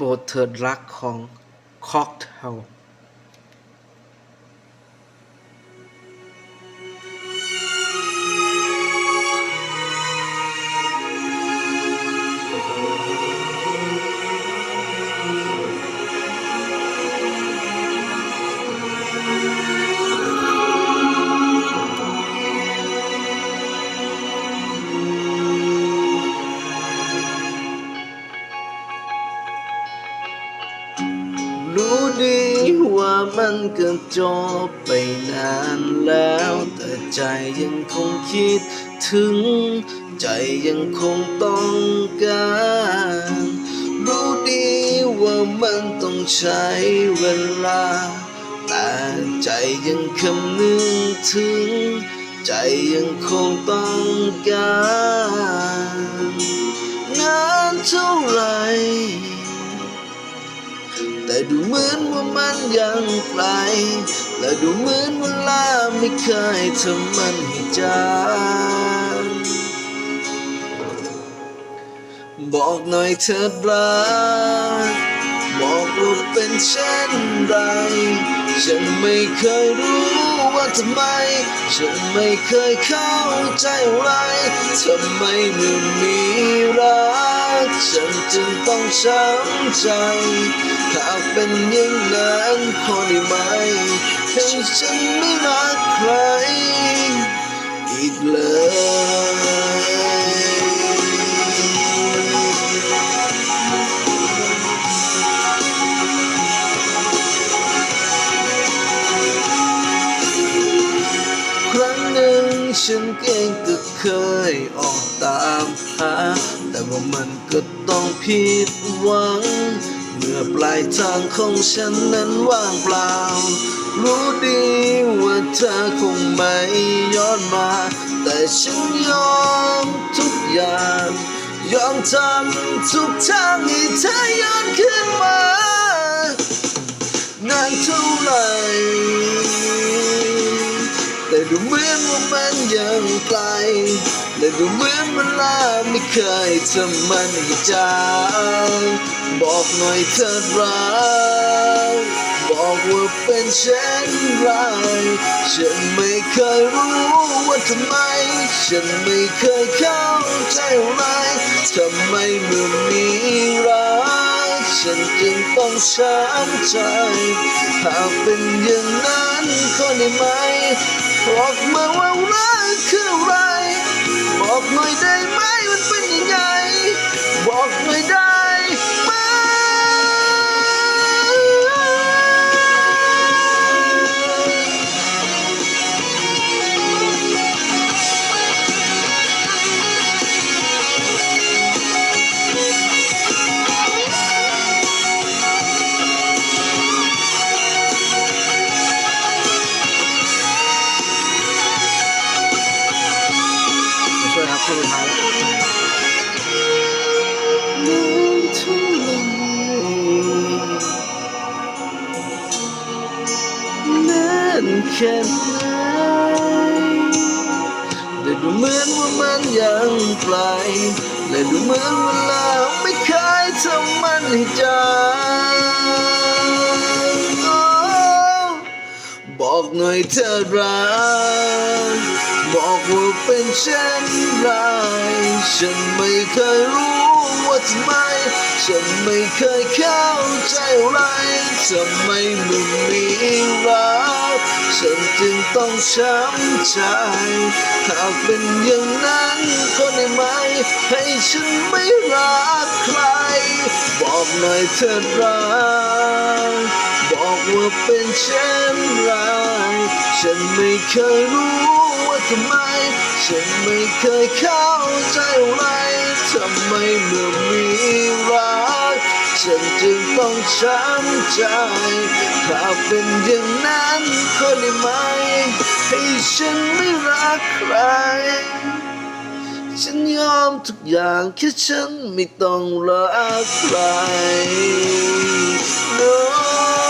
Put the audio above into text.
โปรดเถิดรักของค็อกเทล รู้ดีว่ามันก็จบไปนานแล้ว แต่ใจยังคงคิดถึง ใจยังคงต้องการ รู้ดีว่ามันต้องใช้เวลา แต่ใจยังคำนึงถึง ใจยังคงต้องการ นานเท่าไหร่ แต่ดูเหมือนว่ามันยังไกล และดูเหมือนเวลาไม่เคยทำมันให้จางบอกหน่อยเถิดรักบอกว่าเป็นเช่นไร ฉันไม่เคยรู้ ว่าทำไม ฉันไม่เคยเข้าใจอะไรทำไมเมื่อมีรัก ฉันจึงต้องช้ำใจ หากเป็นอย่างนั้นพอได้ไหมให้ฉันไม่รักใคร อีกเลย ฉันเองก็เคยออกตามหา แต่ว่ามันก็ต้องผิดหวัง เมื่อปลายทางของฉันนั้นว่างเปล่า รู้ดีว่าเธอคงไม่ย้อนมา แต่ฉันยอมทุกอย่าง ยอมทำทุกทางให้เธอย้อนขึ้นมา แต่ดูเหมือนว่ามันยังไกลและดูเหมือนเวลาไม่เคยทำมันให้จางบอกหน่อยเถิดรักบอกว่าเป็นเช่นไรฉันไม่เคยรู้ว่าทำไม ฉันไม่เคยเข้าใจอะไรทำไมเมื่อมีรักฉันจึงต้องช้ำใจ หากเป็นอย่างนั้นก็ได้ไหม บอกมาว่ารักคืออะไร บอกหน่อยได้ไหมมันเป็นยังไง บอกหน่อยได้ ครับคนสุดท้ายแล้วนานแค่ไหนแต่ดูเหมือนว่ามันยังไกลและดูเหมือนเวลาไม่เคยทำมันให้จางบอกหน่อยเธอรัก ว่าเป็นเช่นไรฉันไม่เคยรู้ว่าทำไม ฉันไม่เคยเข้าใจอะไรทำไมมึงมีรักฉันจึงต้องช้ำใจ หากเป็นอย่างนั้นก็ได้ไหม ให้ฉันไม่รักใคร บอกหน่อยเธอรักบอกว่าเป็นเช่นไรฉันไม่เคยรู้ว่าทำไม ฉันไม่เคยเข้าใจอะไรทำไมเมื่อมีรัก ฉันจึงต้องช้ำใจ ถ้าเป็นอย่างนั้นก็ได้ไหม ให้ฉันไม่รักใคร ฉันยอมทุกอย่างแค่ฉันไม่ต้องรักใคร No